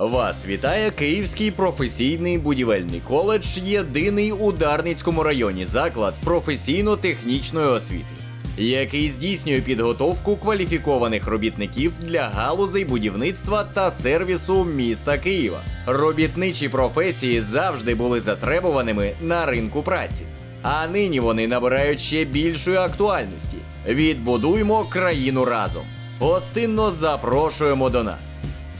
Вас вітає Київський професійний будівельний коледж, єдиний у Дарницькому районі заклад професійно-технічної освіти, який здійснює підготовку кваліфікованих робітників для галузей будівництва та сервісу міста Києва. Робітничі професії завжди були затребуваними на ринку праці. А нині вони набирають ще більшої актуальності. Відбудуймо країну разом. Гостинно запрошуємо до нас.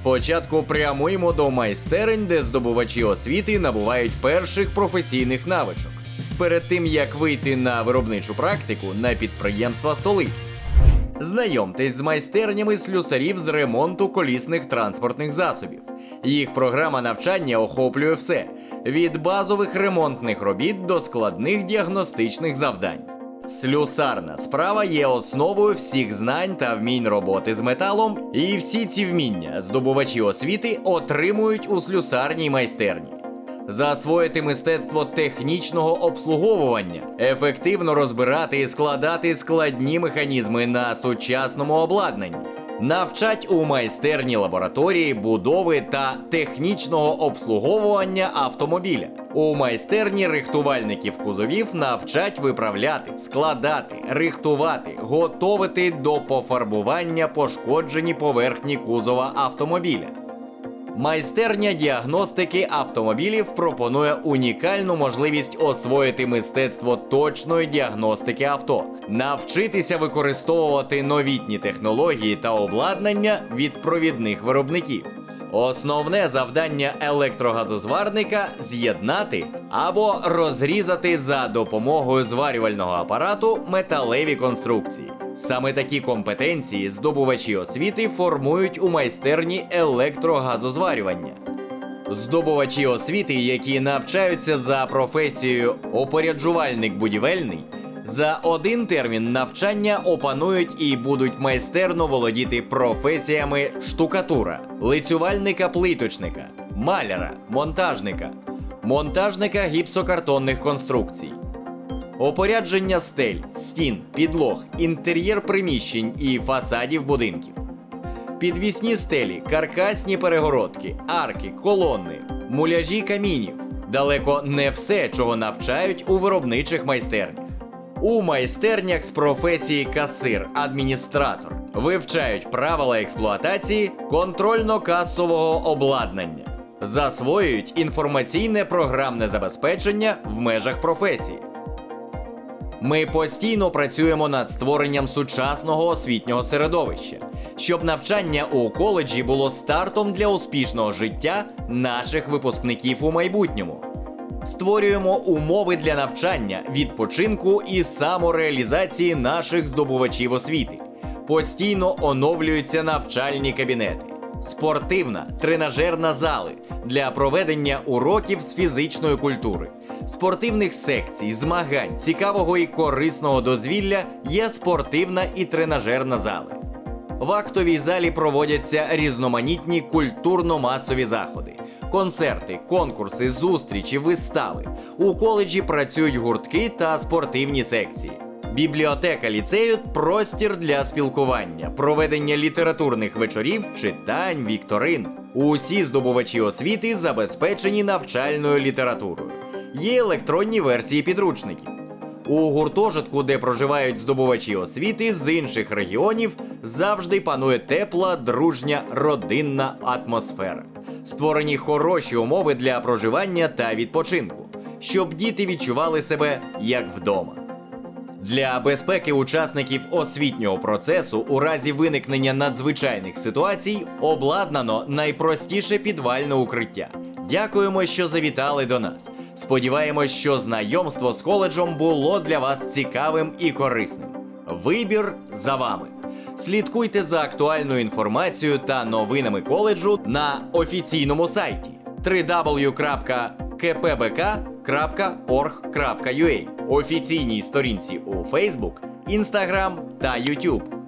Спочатку прямуємо до майстерень, де здобувачі освіти набувають перших професійних навичок, перед тим як вийти на виробничу практику на підприємства столиці. Знайомтесь з майстернями слюсарів з ремонту колісних транспортних засобів. Їх програма навчання охоплює все: від базових ремонтних робіт до складних діагностичних завдань. Слюсарна справа є основою всіх знань та вмінь роботи з металом, і всі ці вміння здобувачі освіти отримують у слюсарній майстерні. Засвоїти мистецтво технічного обслуговування, ефективно розбирати і складати складні механізми на сучасному обладнанні, навчать у майстерні лабораторії будови та технічного обслуговування автомобіля. У майстерні рихтувальників кузовів навчать виправляти, складати, рихтувати, готовити до пофарбування пошкоджені поверхні кузова автомобіля. Майстерня діагностики автомобілів пропонує унікальну можливість освоїти мистецтво точної діагностики авто, навчитися використовувати новітні технології та обладнання від провідних виробників. Основне завдання електрогазозварника з'єднати або розрізати за допомогою зварювального апарату металеві конструкції. Саме такі компетенції здобувачі освіти формують у майстерні електрогазозварювання. Здобувачі освіти, які навчаються за професією опоряджувальник будівельний, за один термін навчання опанують і будуть майстерно володіти професіями штукатура, лицювальника плиточника, маляра, монтажника, монтажника гіпсокартонних конструкцій. Опорядження стель, стін, підлог, інтер'єр приміщень і фасадів будинків. Підвісні стелі, каркасні перегородки, арки, колони, муляжі камінів. Далеко не все, чого навчають у виробничих майстернях. У майстернях з професії касир, адміністратор вивчають правила експлуатації контрольно-касового обладнання, засвоюють інформаційне програмне забезпечення в межах професії. Ми постійно працюємо над створенням сучасного освітнього середовища, щоб навчання у коледжі було стартом для успішного життя наших випускників у майбутньому. Створюємо умови для навчання, відпочинку і самореалізації наших здобувачів освіти. Постійно оновлюються навчальні кабінети, спортивна, тренажерна зали для проведення уроків з фізичної культури, спортивних секцій, змагань, цікавого і корисного дозвілля є спортивна і тренажерна зали. В актовій залі проводяться різноманітні культурно-масові заходи, концерти, конкурси, зустрічі, вистави. У коледжі працюють гуртки та спортивні секції. Бібліотека ліцею простір для спілкування, проведення літературних вечорів, читань, вікторин. Усі здобувачі освіти забезпечені навчальною літературою. Є електронні версії підручників. У гуртожитку, де проживають здобувачі освіти з інших регіонів, завжди панує тепла, дружня, родинна атмосфера. Створені хороші умови для проживання та відпочинку, щоб діти відчували себе як вдома. Для безпеки учасників освітнього процесу у разі виникнення надзвичайних ситуацій обладнано найпростіше підвальне укриття. Дякуємо, що завітали до нас. Сподіваємось, що знайомство з коледжем було для вас цікавим і корисним. Вибір за вами. Слідкуйте за актуальною інформацією та новинами коледжу на офіційному сайті www.kpbk.org.ua, офіційній сторінці у Facebook, Instagram та YouTube.